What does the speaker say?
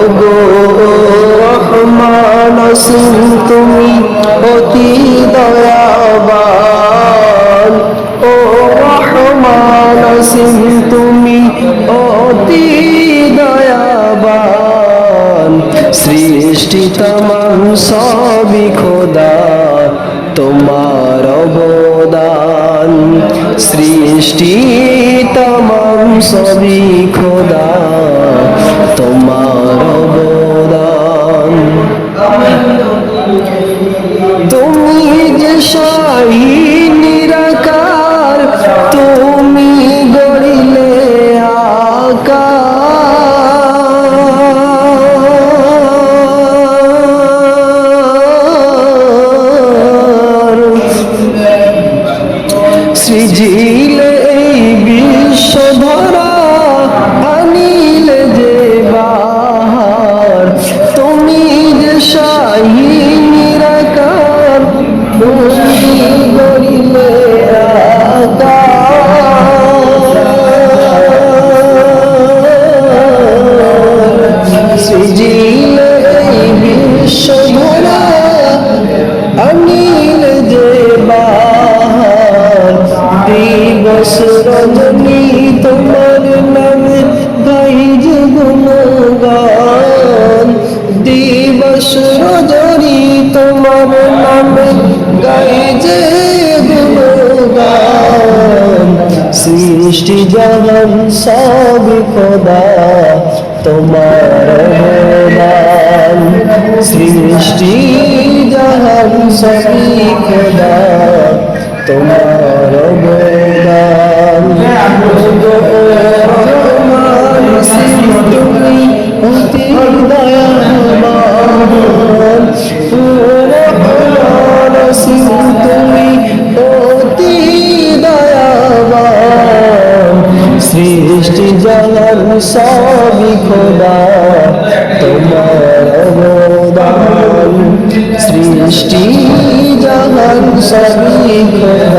ওগো রহমান সিং তুমি অতি দয়াবান। ও রহমান সিং তুমি অতি দয়াবান। সৃষ্টি তমাম সবই খোদা, তোমার অবদান। সৃষ্টি তমাম সবই খোদা। দিবস রজনী তোমার নামে গাই যে গুণগান। দিবস রজনী, তোমার নামে গাই যে গুণগান। সৃষ্টি জগন সব খোদা, তোমার অবদান সৃষ্টি জাহান সবই খোদা, তোমার সৃষ্টি জাহান সবই খোদা তোমার অবদান সৃষ্টি জাহান সবই খোদা